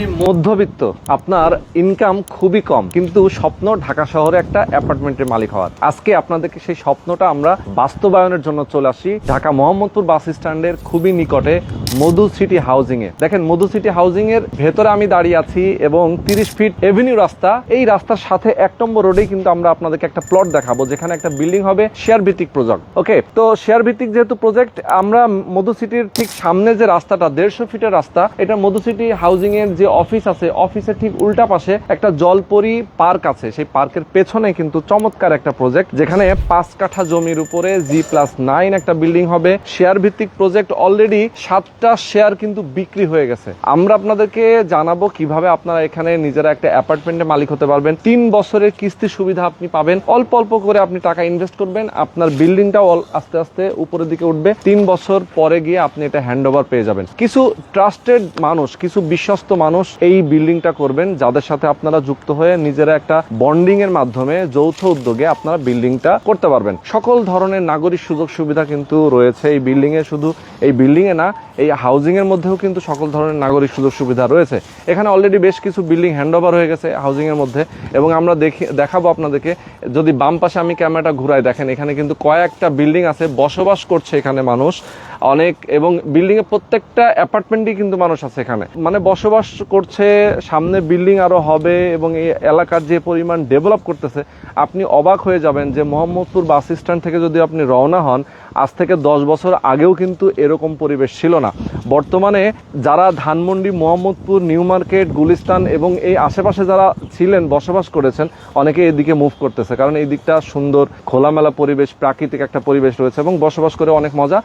আপনি মধ্যবিত্ত। আপনার ইনকাম খুবই কম। কিন্তু স্বপ্ন ঢাকা শহরে একটা অ্যাপার্টমেন্টের মালিক হওয়ার। আজকে আপনাদেরকে সেই স্বপ্নটা আমরা বাস্তবায়নের জন্য চলে আসি। ঢাকা মোহাম্মদপুর বাস স্ট্যান্ডের খুবই নিকটে মধু সিটি হাউজিং এ দেখেন, মধু সিটি হাউজিং এর ভেতরে আমি দাঁড়িয়ে আছি এবং তিরিশ ফিট এভিনিউ রাস্তা। এই রাস্তার সাথে এক নম্বর রোডেই কিন্তু আমরা আপনাদেরকে একটা প্লট দেখাবো, যেখানে একটা বিল্ডিং হবে শেয়ার ভিত্তিক প্রজেক্ট ওকে তো শেয়ার ভিত্তিক যেহেতু প্রজেক্ট আমরা মধু সিটির ঠিক সামনে যে রাস্তাটা, দেড়শো ফিটের রাস্তা, এটা মধু সিটি হাউজিং এর যে অফিস আছে অফিসের ঠিক উল্টা পাশে একটা জলপরি পার্ক আছে। সেই পার্কের পেছনে কিন্তু চমৎকার একটা প্রজেক্ট যেখানে পাঁচ কাঠা জমির উপরে জি প্লাস নাইন একটা বিল্ডিং হবে। শেয়ার ভিত্তিক প্রজেক্ট অলরেডি সাতটা শেয়ার কিন্তু বিক্রি হয়ে গেছে। আমরা আপনাদেরকে জানাব কীভাবে আপনারা এখানে নিজেরা একটা অ্যাপার্টমেন্টের মালিক হতে পারবেন। তিন বছরের কিস্তি সুবিধা আপনি পাবেন। অল্প অল্প করে আপনি টাকা ইনভেস্ট করবেন। আপনার বিল্ডিংটাও আস্তে আস্তে উপরের দিকে উঠবে। তিন বছর পরে গিয়ে আপনি এটা হ্যান্ড পেয়ে যাবেন। কিছু ট্রাস্টেড মানুষ, কিছু বিশ্বস্ত মানুষ এই বিল্ডিংটা করবেন, যাদের সাথে আপনারা যুক্ত হয়ে নিজেরা একটা বন্ডিং এর মাধ্যমে যৌথ উদ্যোগে আপনারা বিল্ডিংটা করতে পারবেন। সকল ধরনের নাগরিক সুযোগ সুবিধা কিন্তু রয়েছে এই বিল্ডিং এ শুধু এই বিল্ডিং এ না, এই হাউজিং এর মধ্যেও কিন্তু সকল ধরনের নাগরিক সুযোগ সুবিধা রয়েছে। এখানে অলরেডি বেশ কিছু বিল্ডিং হ্যান্ড ওভার হয়ে গেছে হাউজিং এর মধ্যে এবং আমরা দেখি, দেখাবো আপনাদেরকে, যদি বাম পাশে আমি ক্যামেরাটা ঘুরাই দেখেন, এখানে কিন্তু কয়েকটা বিল্ডিং আছে, বসবাস করছে এখানে মানুষ। অনেক, এবং বিল্ডিং এর প্রত্যেকটা অ্যাপার্টমেন্টই কিন্তু মানুষ আছে এখানে। মানে বসবাস করছে, সামনে বিল্ডিং আরও হবে, এবং এই এলাকার যে পরিমাণ ডেভেলপ করতেছে, আপনি অবাক হয়ে যাবেন যে মোহাম্মদপুর বাস স্ট্যান্ড থেকে যদি আপনি রওনা হন, আজ থেকে দশ বছর আগেও কিন্তু এরকম পরিবেশ ছিল না। বর্তমানে যারা ধানমন্ডি, মোহাম্মদপুর, নিউ মার্কেট, গুলিস্তান এবং এই আশেপাশে যারা ছিলেন, বসবাস করেছেন, অনেকে এদিকে মুভ করতেছে। কারণ এই দিকটা সুন্দর, খোলামেলা পরিবেশ, প্রাকৃতিক একটা পরিবেশ রয়েছে, এবং বসবাস করে অনেক মজা।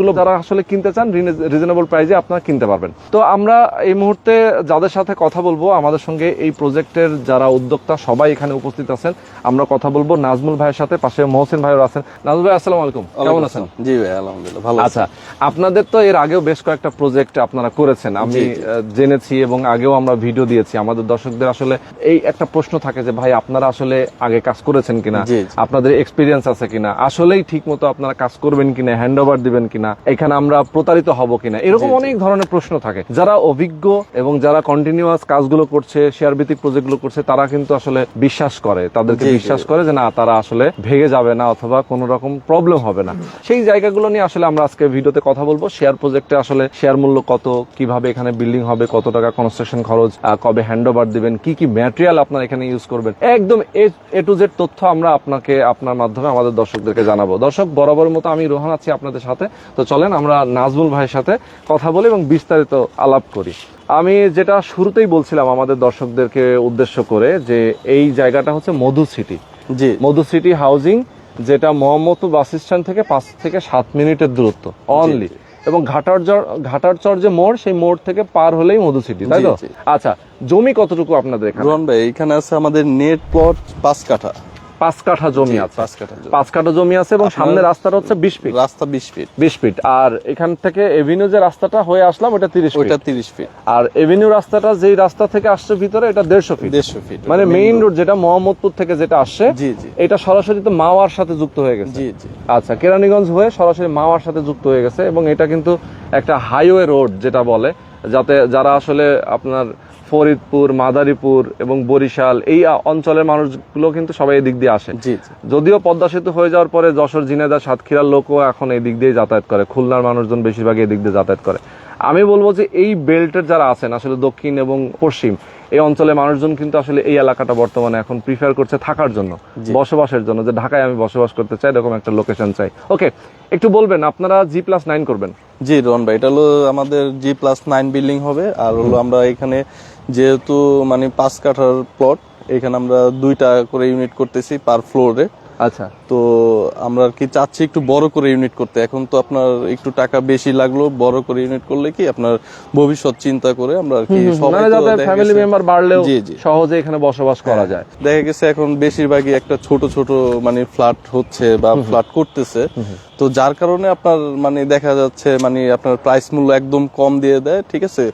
অ্যাপার্টমেন্টগুলো যারা আসলে কিনতে চান রিজনেবল প্রাইসে আপনারা কিনতে পারবেন। তো আমরা এই মুহূর্তে যাদের সাথে কথা বলব আমাদের সঙ্গে এই প্রজেক্টের যারা উদ্যোক্তা সবাই এখানে উপস্থিত আছেন। আমরা কথা বলব নাজমুল ভাইয়ের সাথে পাশে মহসিন ভাইও আছেন। নাজমুল ভাই আসসালামু আলাইকুম। কেমন আছেন? জি ভাই আলহামদুলিল্লাহ ভালো আচ্ছা আপনাদের তো এর আগেও বেশ কয়েকটা প্রজেক্ট আপনারা করেছেন। আমি জেনেছি এবং আগেও আমরা ভিডিও দিয়েছি। আমাদের দর্শকদের আসলে এই একটা প্রশ্ন থাকে যে ভাই আপনারা আসলে আগে কাজ করেছেন কিনা। আপনাদের এক্সপিরিয়েন্স আছে কিনা? আসলেই ঠিক মতো আপনারা কাজ করবেন কিনা? হ্যান্ড ওভার দিবেন কিনা? এখানে আমরা প্রতারিত হব কিনা? এরকম। অনেক ধরনের প্রশ্ন থাকে। যারা অভিজ্ঞ এবং যারা কন্টিনিউয়াস কাজগুলো করছে শেয়ার ভিত্তিক প্রজেক্টগুলো করছে তারা কিন্তু আসলে বিশ্বাস করে তাদেরকে। বিশ্বাস করে যে না তারা আসলে ভেঙে যাবে না অথবা কোনো রকম প্রবলেম হবে না। সেই জায়গাগুলো নিয়ে আসলে আমরা আজকে ভিডিওতে কথা বলব। শেয়ার প্রজেক্টে আসলে শেয়ার মূল্য কত কীভাবে এখানে বিল্ডিং হবে কত টাকা কনস্ট্রাকশন খরচ কবে হ্যান্ড ওভার দিবেন কি কি ম্যাটেরিয়াল আপনার এখানে ইউজ করবেন একদম এ টু জেড তথ্য আমরা আপনাকে আপনার মাধ্যমে আমাদের দর্শকদেরকে জানাব। দর্শক বরাবর মতো আমি রোহান আছি আপনাদের সাথে। তো চলেন আমরা নাজমুল ভাইয়ের সাথে কথা বলি এবং বিস্তারিত আলাপ করি। আমি যেটা শুরুতেই বলছিলাম আমাদের দর্শকদেরকে উদ্দেশ্য করে যে এই জায়গাটা হচ্ছে মধু সিটি। জি। মধু সিটি হাউজিং যেটা মোহাম্মদপুর বাস স্ট্যান্ড থেকে পাঁচ থেকে সাত মিনিটের দূরত্ব অনলি এবং ঘাটারচর ঘাটারচর যে মোড় সেই মোড় থেকে পার হলেই মধু সিটি তাই তো? আচ্ছা জমি কতটুকু আপনাদের এখানে? ভাই এখানে আছে আমাদের নেট প্লট পাঁচ কাঠা। পাঁচ কাঠা জমি আছে। পাঁচ কাঠা জমি। পাঁচ কাঠা জমি আছে এবং সামনে রাস্তাটা হচ্ছে বিশ ফিট। রাস্তা বিশ ফিট। বিশ ফিট। আর এখান থেকে এভিনিউ যে রাস্তাটা হয়ে আসলাম ওটা তিরিশ ফিট। তিরিশ ফিট। আর এভিনিউ রাস্তাটা যেই রাস্তা থেকে আসছে ভিতরে এটা দেড়শো ফিট। দেড়শো ফিট। মানে মেইন রোড যেটা মোহাম্মদপুর থেকে যেটা আসছে জি জি। এটা সরাসরি তো মাওয়ার সাথে যুক্ত হয়ে গেছে। জি জি। আচ্ছা কেরানীগঞ্জ হয়ে সরাসরি মাওয়ার সাথে যুক্ত হয়ে গেছে এবং এটা কিন্তু একটা হাইওয়ে রোড যেটা বলে যাতে যারা আসলে আপনার ফরিদপুর মাদারীপুর এবং বরিশাল এই অঞ্চলের মানুষগুলো কিন্তু সবাই এই দিক দিয়ে আসে। যদিও পদ্মা সেতু হয়ে যাওয়ার পরে যশোর ঝিনাইদা সাতক্ষীরার লোকও এখন এই দিক দিয়ে যাতায়াত করে। খুলনার মানুষজন বেশিরভাগ এই দিক দিয়ে যাতায়াত করে। আমি বলব যে এই বেল্টের যারা আছেন আসলে দক্ষিণ এবং পশ্চিম এই অঞ্চলে মানুষজন কিন্তু আসলে এই এলাকাটা বর্তমানে এখন প্রিফার করছে থাকার জন্য বসবাসের জন্য। যে ঢাকায় আমি বসবাস করতে চাই এরকম একটা লোকেশন চাই। ওকে একটু বলবেন আপনারা জি প্লাস নাইন করবেন? জি রোহন ভাই এটা হলো আমাদের জি প্লাস নাইন বিল্ডিং হবে। আর হলো আমরা এখানে যেহেতু মানে পাঁচ কাঠার প্লট এখানে আমরা দুইটা করে ইউনিট করতেছি পার ফ্লোরে আচ্ছা। তো আমরা আর কি চাচ্ছি একটু বড় করে ইউনিট করতে। এখন তো আপনার একটু টাকা বেশি লাগল বড় করে ইউনিট করলে কি আপনার ভবিষ্যৎ চিন্তা করে আমরা আর কি সবাই মানে ফ্যামিলি মেম্বার বাড়লেও। সহজে এখানে বসবাস করা যায়। দেখা গেছে এখন বেশিরভাগই একটা ছোট ছোট মানে ফ্ল্যাট হচ্ছে বা ফ্ল্যাট করতেছে। তো যার কারণে আপনার মানে দেখা যাচ্ছে মানে আপনার প্রাইস মূল্য একদম কম দিয়ে দেয় ঠিক আছে?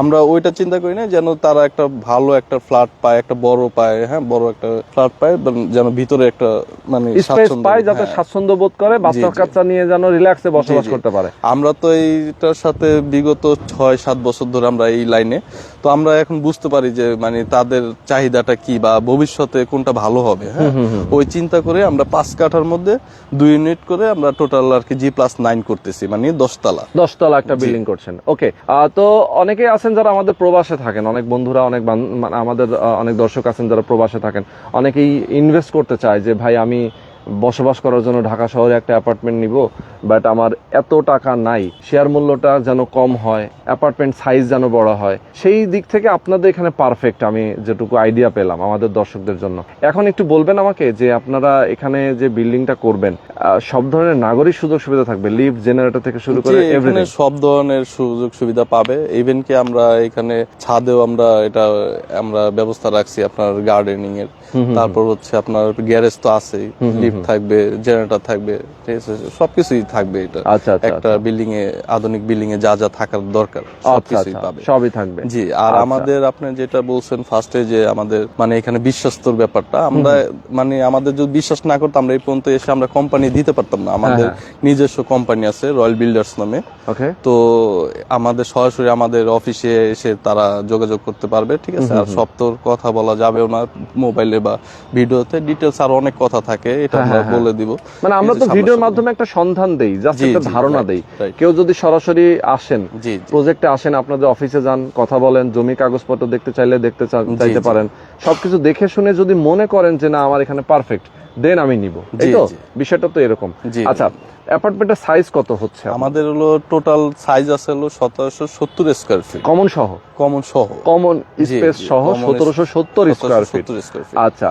আমরা ওইটা চিন্তা করি না যেন তারা একটা ভালো একটা ফ্ল্যাট পায় একটা বড় পায় হ্যাঁ বড় একটা ফ্ল্যাট পায় যেন ভিতরে একটা মানে স্পেস পায় যাতে হ্যাঁ। স্বাচ্ছন্দ্য বোধ করে বাচ্চা কাচ্চা নিয়ে যেন রিল্যাক্সে বসবাস। করতে পারে আমরা তো এইটার সাথে বিগত ছয় সাত বছর ধরে আমরা এই লাইনে তো আমরা এখন বুঝতে পারি যে মানে তাদের চাহিদাটা কি বা ভবিষ্যতে কোনটা ভালো হবে হ্যাঁ? ওই চিন্তা করে আমরা পাঁচ কাঠার মধ্যে দুই ইউনিট করে আমরা টোটাল আর কি জি প্লাস নাইন করতেছি মানে দশতলা। দশতলা একটা বিল্ডিং করছেন। ওকে তো অনেকেই আছেন যারা আমাদের প্রবাসে থাকেন অনেক বন্ধুরা অনেক মানে আমাদের অনেক দর্শক আছেন যারা প্রবাসে থাকেন। অনেকেই ইনভেস্ট করতে চায় যে ভাই আমি বসবাস করার জন্য ঢাকা শহরে একটা অ্যাপার্টমেন্ট নিব বাট আমার এত টাকা নাই। শেয়ার মূল্যটা যেন কম হয় অ্যাপার্টমেন্ট সাইজ যেন বড় হয়। সেই দিক থেকে আপনাদের এখানে পারফেক্ট আমি যেটুকু আইডিয়া পেলাম আমাদের দর্শকদের জন্য। এখন একটু বলবেন আমাকে যে আপনারা এখানে যে বিল্ডিংটা করবেন সব ধরনের নাগরিক সুযোগ সুবিধা থাকবে লিফট জেনারেটর থেকে শুরু করে এখানে সব ধরনের সুযোগ সুবিধা পাবে। ইভেন কি আমরা এখানে ছাদেও আমরা এটা আমরা ব্যবস্থা রাখছি আপনার গার্ডেনিং এর। তারপর হচ্ছে আপনার গ্যারেজ তো আছেই। লিফট থাকবে জেনারেটর থাকবে ঠিক আছে সবকিছুই থাকবে এটা। আচ্ছা আচ্ছা একটা বিল্ডিং এ আধুনিক বিল্ডিং এ যা যা থাকার দরকার আচ্ছা সবকিছুই আচ্ছা পাবে। সবই থাকবে। জি আর আচ্ছা। আমাদের আপনি যেটা বলছেন ফার্স্টে যে আমাদের মানে এখানে বিশ্বস্তর ব্যাপারটা আমরা মানে আমাদের যদি বিশ্বাস না করতাম আমরা এই পর্যন্ত এসে আমরা কোম্পানি দিতে পারতাম না। আমাদের হ্যাঁ, নিজস্ব কোম্পানি আছে রয়্যাল বিল্ডার্স নামে। ওকে তো আমাদের সরাসরি আমাদের অফিসে এসে তারা যোগাযোগ করতে পারবে ঠিক আছে? আর সব তোর কথা বলা যাবেও না মোবাইলে বা ভিডিওতে ডিটেলস আর অনেক কথা থাকে এটা হ্যাঁ, আমরা হ্যাঁ, বলে দিব। মানে আমরা তো ভিডিওর মাধ্যমে একটা সন্ধান দেই জাস্ট একটা ধারণা দেই। কেউ যদি সরাসরি আসেন প্রজেক্টে আসেন আপনাদের অফিসে যান কথা বলেন জমি কাগজপত্র দেখতে চাইলে দেখতে চাইতে পারেন। সবকিছু দেখে শুনে যদি মনে করেন যে না আমার এখানে পারফেক্ট দেন আমি নিব। এই তো? বিষয়টা তো এরকম। আচ্ছা অ্যাপার্টমেন্টের সাইজ কত হচ্ছে? আমাদের হলো টোটাল সাইজ আছে হলো সতেরোশো সত্তর স্কোয়ার ফিট কমন সহ? কমন সহ। কমন স্পেস সহ সতেরোশো সত্তর স্কোয়ার ফিট 1770 স্কোয়ার ফিট আচ্ছা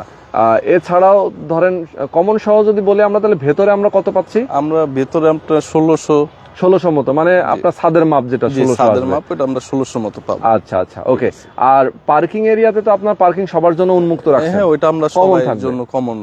এছাড়াও ধরেন কমন সহ যদি বলি আমরা তাহলে ভেতরে আমরা কত পাচ্ছি? আমরা ভেতরে আমরা ষোলোশো। ষোলোশো মতো মানে আপনার ছাদের মাপ যেটা সাদের মাপ এটা আমরা ষোলোশো মতো পাবো। আচ্ছা আচ্ছা ওকে আর পার্কিং এরিয়াতে তো আপনার পার্কিং সবার জন্য উন্মুক্ত রাখছেন। হ্যাঁ ওইটা আমরা সবার জন্য কমন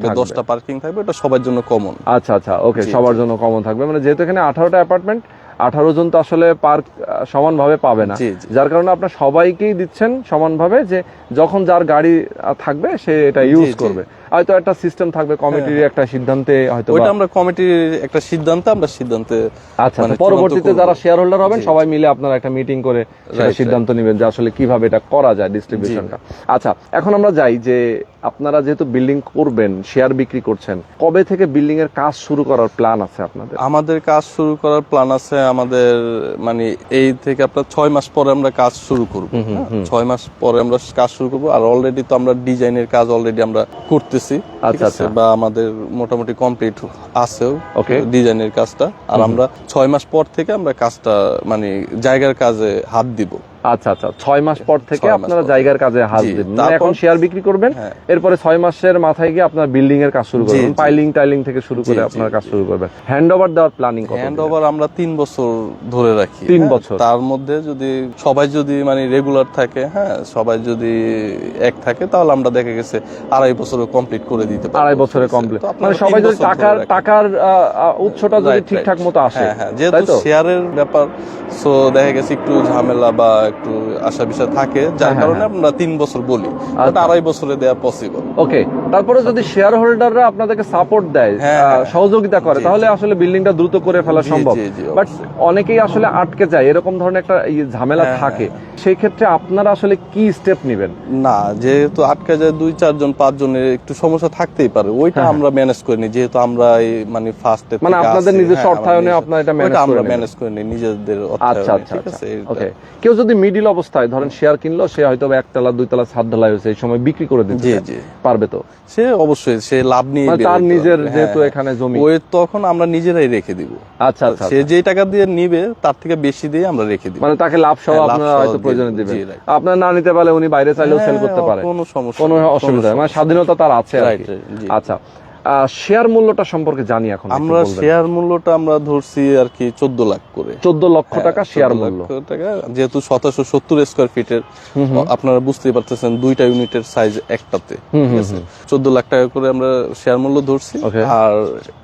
থাকবে। দশটা পার্কিং থাকবে এটা সবার জন্য কমন আচ্ছা আচ্ছা ওকে সবার জন্য কমন থাকবে। মানে যেহেতু এখানে আঠারোটা অ্যাপার্টমেন্ট আঠারো জন তো আসলে পার্ক সমানভাবে পাবে না। যার কারণে আপনার সবাইকেই দিচ্ছেন সমানভাবে যে যখন যার গাড়ি থাকবে সে এটা ইউজ হ্যাঁ, করবে। হয়তো একটা সিস্টেম থাকবে কমিটির একটা সিদ্ধান্তে হয়তো ওইটা বা- আমরা কমিটির একটা সিদ্ধান্ত আমরা সিদ্ধান্তে আচ্ছা মানে আচ্ছা, পরবর্তীতে যারা শেয়ার হোল্ডার হবেন সবাই মিলে আপনারা একটা মিটিং করে সিদ্ধান্ত নেবেন যে আসলে কীভাবে এটা করা যায় ডিস্ট্রিবিউশনটা আচ্ছা এখন আমরা যাই যে আপনারা যেহেতু বিল্ডিং করবেন শেয়ার বিক্রি করছেন কবে থেকে বিল্ডিং এর কাজ শুরু করার প্ল্যান আছে আপনাদের? আমাদের কাজ শুরু করার প্ল্যান আছে আমাদের মানে এই থেকে আপনার ছয় মাস পরে আমরা কাজ শুরু করব হ্যাঁ? ছয় মাস পরে আমরা কাজ শুরু করব আর অলরেডি তো আমরা ডিজাইনের কাজ অলরেডি আমরা করতেছি আচ্ছা, আচ্ছা। বা আমাদের মোটামুটি কমপ্লিট আছেও ওকে ডিজাইনের কাজটা আর আমরা ছয় মাস পর থেকে আমরা কাজটা মানে জায়গার কাজে হাত দিব। আচ্ছা আচ্ছা ছয় মাস পর থেকে আপনারা জায়গার কাজে হাত দেবেন। এখন শেয়ার বিক্রি করবেন হ্যাঁ। এরপরে ছয় মাসের মাথায় গিয়ে আপনার বিল্ডিং এর কাজ শুরু করবেন পাইলিং টাইলিং থেকে শুরু করে আপনার কাজ শুরু করবেন। হ্যান্ড ওভার দেওয়ার প্ল্যানিং হ্যান্ড ওভার আমরা তিন বছর ধরে রাখি তিন হ্যাঁ? বছর। তার মধ্যে যদি সবাই যদি মানে রেগুলার থাকে হ্যাঁ সবাই যদি এক থাকে তাহলে আমরা দেখা গেছে আড়াই বছরে কমপ্লিট করে দিতে পারব। আড়াই বছরে কমপ্লিট মানে সবাই যদি টাকার টাকার উৎসটা যদি. ঠিকঠাক মতো আসে হ্যাঁ হ্যাঁ যেহেতু শেয়ারের ব্যাপার সো দেখা গেছে একটু ঝামেলা বা একটু আশা বিষয় থাকে যার হ্যাঁ, কারণে আমরা তিন বছর বলি। আচ্ছা। আড়াই বছরে দেওয়া পসিবল ওকে তারপরে যদি শেয়ার হোল্ডাররা আপনাদেরকে সাপোর্ট দেয় হ্যাঁ, হ্যাঁ। সহযোগিতা করে তাহলে আসলে বিল্ডিংটা দ্রুত করে ফেলা সম্ভব। বাট অনেকেই আসলে আটকে যায় এরকম ধরনের একটা ঝামেলা হ্যাঁ, থাকে। সেই ক্ষেত্রে আপনারা আসলে কি স্টেপ নেবেন? না যেহেতু আটকে যায় দুই চারজন পাঁচজনের একটু সমস্যা থাকতেই পারে। ওইটা হ্যাঁ, আমরা ম্যানেজ করে নিই যেহেতু আমরা মানে ফার্স্ট মানে আপনাদের নিজস্ব অর্থায়নে আপনারা এটা manage করে আমরা ম্যানেজ করে নিই নিজেদের আচ্ছা অর্থায়নে আচ্ছা ঠিক আচ্ছা। আছে? ওকে কেউ যদি মিডিল অবস্থায় ধরেন শেয়ার কিনলো সে হয়তো একতলা দুইতলা ছাদ ঢালাই হয়েছে এই সময় বিক্রি করে দিতে। জি। পারবে তো? সে অবশ্যই সে লাভ নিয়ে মানে তার নিজের যেহেতু হ্যাঁ, এখানে জমি। ওই তখন আমরা নিজেরাই রেখে দিব। আচ্ছা আচ্ছা সে যে টাকা দিয়ে নিবে তার থেকে বেশি দিয়ে আমরা রেখে দিব। মানে তাকে লাভ সহ হ্যাঁ, আপনারা হয়তো প্রয়োজনে দিবেন। আপনার না নিতে পারলে উনি বাইরে চাইলেও সেল হ্যাঁ, করতে পারে। কোনো সমস্যা কোনো অসুবিধা। মানে স্বাধীনতা তার আছে। আচ্ছা। শেয়ার মূল্যটা সম্পর্কে জানি এখন আমরা শেয়ার মূল্যটা আমরা ধরছি আর কি চোদ্দ লাখ করে। চোদ্দ লক্ষ টাকা শেয়ার মূল্য। টাকা যেহেতু সতেরোশো সত্তর স্কোয়ার ফিটের আপনারা বুঝতেই পারতেছেন দুইটা ইউনিটের সাইজ একটাতে চোদ্দ লাখ টাকা করে আমরা শেয়ার মূল্য ধরছি আর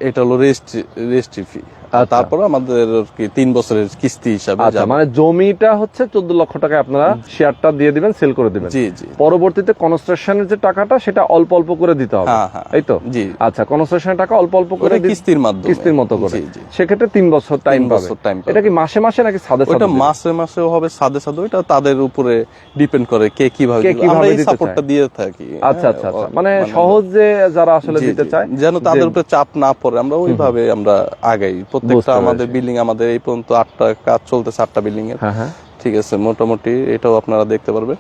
এটা হলো রেজিস্ট্রি রেজিস্ট্রি ফি। তারপর আমাদের কি তিন বছরের কিস্তি হিসাবে আচ্ছা মানে জমিটা হচ্ছে চোদ্দ লক্ষ টাকায় আপনারা শেয়ারটা দিয়ে দিবেন সেল করে দিবেন। জি জি। পরবর্তীতে কনস্ট্রাকশনের যে টাকাটা সেটা অল্প অল্প করে দিতে হবে। হ্যাঁ, হ্যাঁ। এই তো? জি। আচ্ছা কনস্ট্রাকশনের টাকা অল্প অল্প করে কিস্তির মাধ্যমে। কিস্তির মতো করে। সেক্ষেত্রে তিন বছর টাইম পাবে। এটা কি মাসে মাসে নাকি সাদে সাদে মাসে মাসেও হবে সাদে সাদে ওইটা তাদের উপরে ডিপেন্ড করে কে কীভাবে কীভাবে সাপোর্টটা দিয়ে থাকি। আচ্ছা হ্যাঁ, আচ্ছা আচ্ছা। ও- মানে সহজে যারা আসলে দিতে চায় যেন তাদের উপরে চাপ না পড়ে আমরা ওইভাবে আমরা আগাই। প্রত্যেকটা আমাদের বিল্ডিং আমাদের এই পর্যন্ত আটটা কাজ চলতেছে আটটা বিল্ডিং এর। হ্যাঁ হ্যাঁ। ঠিক আছে মোটামুটি এটাও আপনারা দেখতে পারবেন।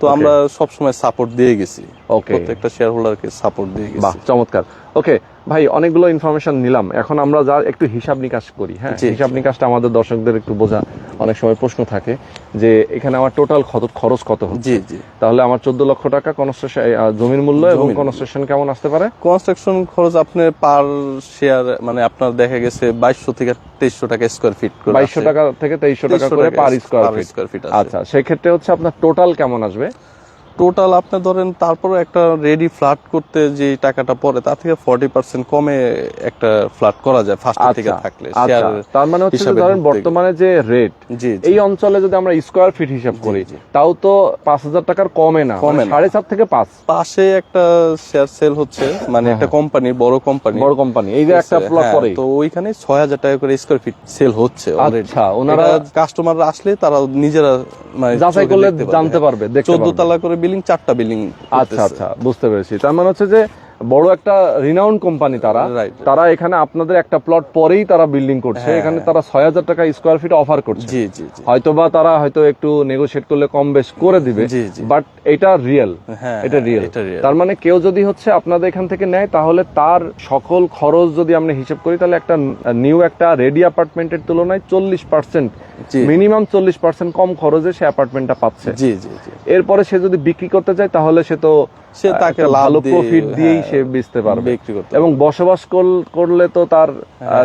তো আমরা সবসময় সাপোর্ট দিয়ে গেছি। ওকে প্রত্যেকটা শেয়ার হোল্ডারকে সাপোর্ট দিয়ে বাহ গেছি। চমৎকার। ওকে ভাই অনেকগুলো ইনফরমেশন নিলাম। এখন আমরা যা একটু হিসাব নিকাশ করি হ্যাঁ? হিসাব নিকাশটা আমাদের দর্শকদের একটু বোঝা অনেক সময় প্রশ্ন থাকে যে এখানে আমার টোটাল খরচ কত হচ্ছে? জি জি। তাহলে আমার চোদ্দ লক্ষ টাকা কনস্ট্রাকশন জমির মূল্য এবং কনস্ট্রাকশন কেমন আসতে পারে? কনস্ট্রাকশন খরচ আপনার পার শেয়ার মানে আপনার দেখা গেছে বাইশশো থেকে তেইশশো টাকা স্কোয়ার ফিট করে বাইশশো। টাকা থেকে তেইশশো টাকা করে পার স্কোয়ার ফিট। আচ্ছা সেক্ষেত্রে হচ্ছে আপনার টোটাল কেমন আসবে? টোটাল আপনি ধরেন তারপরে একটা রেডি ফ্ল্যাট করতে যে টাকাটা পড়ে তার থেকে ফর্টি পার্সেন্ট কমে একটা ফ্ল্যাট করা যায় ফার্স্ট থেকে আচ্ছা থাকলে আচ্ছা। তার মানে হচ্ছে ধরেন বর্তমানে যে রেট এই অঞ্চলে যদি আমরা স্কোয়ার ফিট হিসাব করি তাও তো পাঁচ হাজার টাকার কমে না কমে মানে। সাড়ে চার থেকে পাঁচ। পাশে একটা শেয়ার সেল হচ্ছে মানে একটা কোম্পানি বড় কোম্পানি বড় কোম্পানি এই যে একটা প্লট হ্যাঁ, পরে। তো ওইখানে ছয় হাজার টাকা করে স্কোয়ার ফিট সেল হচ্ছে। আচ্ছা, ওনারা- কাস্টমাররা আসলে তারা নিজেরা মানে যাচাই করলে জানতে পারবে চোদ্দ। তালা করে বিল্ডিং চারটা বিল্ডিং আচ্ছা আচ্ছা বুঝতে পেরেছি। তার মানে হচ্ছে যে বড় একটা রিনাউন্ড কোম্পানি তারা। তারা এখানে আপনাদের একটা প্লট পরেই তারা বিল্ডিং করছে। হ্যাঁ, এখানে তারা ছয় হাজার টাকা স্কোয়ার ফিট অফার করছে। হয়তো বা তারা হয়তো একটু নেগোশিয়েট করলে কম বেশ করে দিবে। বাট এটা রিয়েল হ্যাঁ এটা রিয়েল তার মানে কেউ যদি হচ্ছে আপনাদের এখান থেকে নেয় তাহলে তার সকল খরচ যদি আমরা হিসেব করি তাহলে একটা নিউ একটা রেডি অ্যাপার্টমেন্টের তুলনায় চল্লিশ পার্সেন্ট মিনিমাম চল্লিশ পার্সেন্ট কম খরচে সে অ্যাপার্টমেন্টটা পাচ্ছে। এরপরে সে যদি বিক্রি করতে চায় তাহলে সে তো সে তাকে ভালো দিয়ে, প্রফিট দিয়েই হ্যাঁ, সে বেচতে পারবে। বিক্রি করতে এবং বসবাস কর- করলে তো তার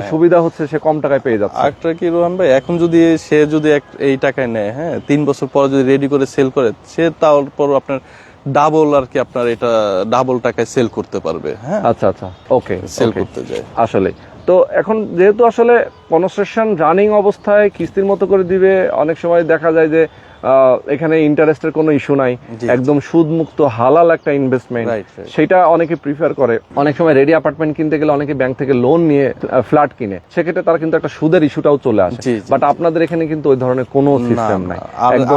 সুবিধা হচ্ছে সে কম টাকায় পেয়ে যাচ্ছে। আরেকটা কি রোহান ভাই এখন যদি সে যদি এক- এই টাকায় নেয় হ্যাঁ তিন বছর পরে যদি রেডি করে সেল করে সে তারপর আপনার ডাবল আর কি আপনার এটা ডাবল টাকায় সেল করতে পারবে হ্যাঁ। আচ্ছা আচ্ছা ওকে সেল করতে যায়। আসলে তো এখন যেহেতু আসলে কনস্ট্রাকশন রানিং অবস্থায় কিস্তির মতো করে দিবে অনেক সময় দেখা যায় যে এখানে ইন্টারেস্টের কোনো ইস্যু নাই। একদম সুদ মুক্ত হালাল একটা ইনভেস্টমেন্ট. সেটা অনেকে প্রিফার করে। অনেক সময় রেডি অ্যাপার্টমেন্ট কিনতে গেলে অনেকে ব্যাংক থেকে লোন নিয়ে ফ্ল্যাট কিনে। সেক্ষেত্রে তারা কিন্তু একটা সুদের ইস্যুটাও চলে আসে। বাট আপনাদের এখানে কিন্তু ওই ধরনের কোনো সিস্টেম নাই।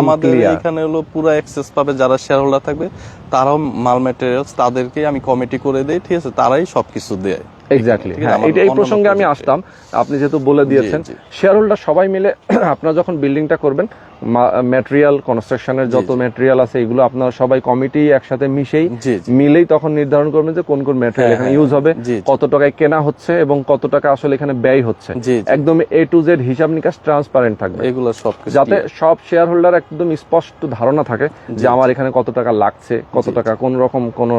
আমাদের এখানে হলো পুরো অ্যাক্সেস পাবে যারা শেয়ার হোল্ডার থাকবে তারাও মাল ম্যাটেরিয়ালস তাদেরকে আমি কমিটি করে দেই ঠিক আছে? তারাই সবকিছু দেয়। এক্স্যাক্টলি হ্যাঁ এটা এই প্রসঙ্গে আমি আসতাম। আপনি যেহেতু বলে দিয়েছেন শেয়ার হোল্ডার সবাই মিলে আপনারা যখন বিল্ডিংটা করবেন ম্যাটেরিয়াল কনস্ট্রাকশনের যত। ম্যাটেরিয়াল আছে এগুলো আপনারা সবাই কমিটি একসাথে মিশেই। মিলেই তখন নির্ধারণ করবেন যে কোন কোন ম্যাটেরিয়াল হ্যাঁ, এখানে হ্যাঁ, ইউজ হবে জি, জি। কত টাকায় কেনা হচ্ছে এবং কত টাকা আসলে এখানে ব্যয় হচ্ছে। একদম এ টু জেড হিসাব নিকাশ ট্রান্সপারেন্ট থাকবে। এগুলো সব যাতে সব শেয়ার হোল্ডার একদম স্পষ্ট ধারণা থাকে যে আমার এখানে কত টাকা লাগছে কত টাকা কোন রকম কোন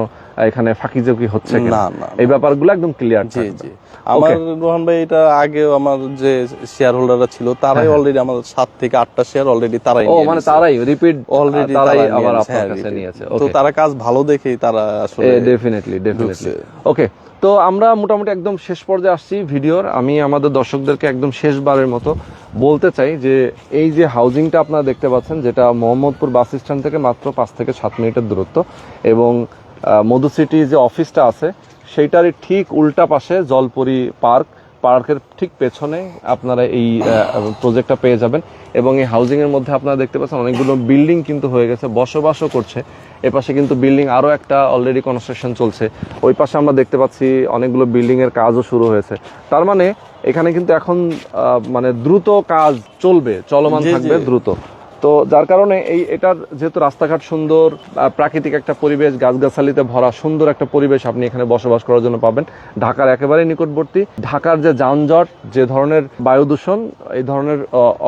এখানে ফাঁকিঝুঁকি হচ্ছে না, না, এই ব্যাপারগুলো একদম ক্লিয়ার জি জি। আমার রোহান ভাই এটা আগে আমার যে শেয়ার হোল্ডাররা ছিল তারাই অলরেডি আমার সাত থেকে আটটা শেয়ার অলরেডি তারাই হ্যাঁ, ও মানে তারাই রিপিট অলরেডি তারাই আবার আপনার কাছে নিয়েছে হ্যাঁ, তো তারা কাজ ভালো দেখেই তারা আসলে ডেফিনেটলি ডেফিনেটলি ওকে তো আমরা মোটামুটি একদম শেষ পর্যায়ে আসছি ভিডিওর। আমি আমাদের দর্শকদেরকে একদম শেষবারের মতো বলতে চাই যে এই যে হাউজিংটা আপনারা দেখতে পাচ্ছেন যেটা মোহাম্মদপুর বাস স্ট্যান্ড থেকে মাত্র পাঁচ থেকে সাত মিনিটের দূরত্ব এবং মধু সিটি যে অফিসটা আছে সেইটারই ঠিক উল্টা পাশে জলপরি পার্ক পার্কের ঠিক পেছনে আপনারা এই প্রজেক্টটা পেয়ে যাবেন। এবং এই হাউজিং এর মধ্যে আপনারা দেখতে পাচ্ছেন অনেকগুলো বিল্ডিং কিন্তু হয়ে গেছে বসবাসও করছে। এপাশে পাশে কিন্তু বিল্ডিং আরও একটা অলরেডি কনস্ট্রাকশন চলছে। ওই পাশে আমরা দেখতে পাচ্ছি অনেকগুলো বিল্ডিং এর কাজও শুরু হয়েছে। তার মানে এখানে কিন্তু এখন আহ, মানে দ্রুত কাজ চলবে চলমান। থাকবে দ্রুত। তো যার কারণে এই এটার যেহেতু রাস্তাঘাট সুন্দর প্রাকৃতিক একটা পরিবেশ, গাছগাছালিতে ভরা সুন্দর একটা পরিবেশ আপনি এখানে বসবাস করার জন্য পাবেন। ঢাকার একেবারে নিকটবর্তী। ঢাকার যে যানজট, যে ধরনের বায়ু দূষণ, এই ধরনের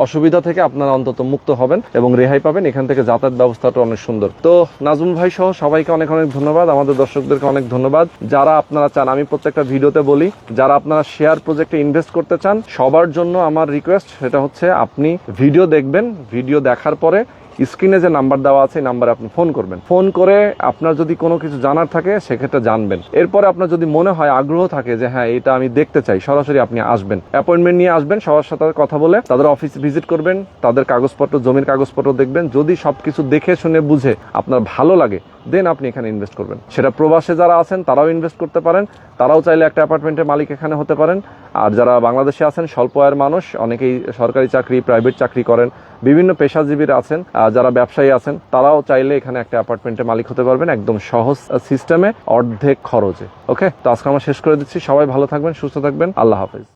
অসুবিধা থেকে আপনারা অন্তত মুক্ত হবেন এবং রেহাই পাবেন। এখান থেকে যাতায়াত ব্যবস্থাটা অনেক সুন্দর। তো নাজমুল ভাই সহ সবাইকে অনেক অনেক ধন্যবাদ। আমাদের দর্শকদেরকে অনেক ধন্যবাদ। যারা আপনারা চান, আমি প্রত্যেকটা ভিডিওতে বলি, যারা আপনারা শেয়ার প্রজেক্টে ইনভেস্ট করতে চান, সবার জন্য আমার রিকোয়েস্ট সেটা হচ্ছে আপনি ভিডিও দেখবেন ভিডিও দেখার পরে স্ক্রিনে যে নাম্বার দেওয়া আছে, এই নাম্বারে আপনি ফোন করবেন। ফোন করে আপনার যদি কোনো কিছু জানার থাকে, সেক্ষেত্রে জানবেন। এরপরে আপনার যদি মনে হয়, আগ্রহ থাকে যে হ্যাঁ এটা আমি দেখতে চাই সরাসরি আপনি আসবেন। অ্যাপয়েন্টমেন্ট নিয়ে আসবেন, সবার সাথে কথা বলে তাদের অফিস ভিজিট করবেন, তাদের কাগজপত্র, জমির কাগজপত্র দেখবেন। যদি সবকিছু দেখে, শুনে, বুঝে আপনার ভালো লাগে দেন আপনি এখানে ইনভেস্ট করবেন। সেটা প্রবাসে যারা আছেন, তারাও ইনভেস্ট করতে পারেন। তারাও চাইলে একটা অ্যাপার্টমেন্টের মালিক এখানে হতে পারেন। আর যারা বাংলাদেশে আছেন, স্বল্প আয়ের মানুষ, অনেকেই সরকারি চাকরি প্রাইভেট চাকরি করেন। বিভিন্ন পেশাজীবীরা আছেন যারা ব্যবসায়ী আছেন, তারাও চাইলে এখানে একটা অ্যাপার্টমেন্টের মালিক হতে পারবেন একদম সহজ সিস্টেমে অর্ধেক খরচে। ওকে? তো আজকে আমরা শেষ করে দিচ্ছি। সবাই ভালো থাকবেন, সুস্থ থাকবেন। আল্লাহ হাফেজ।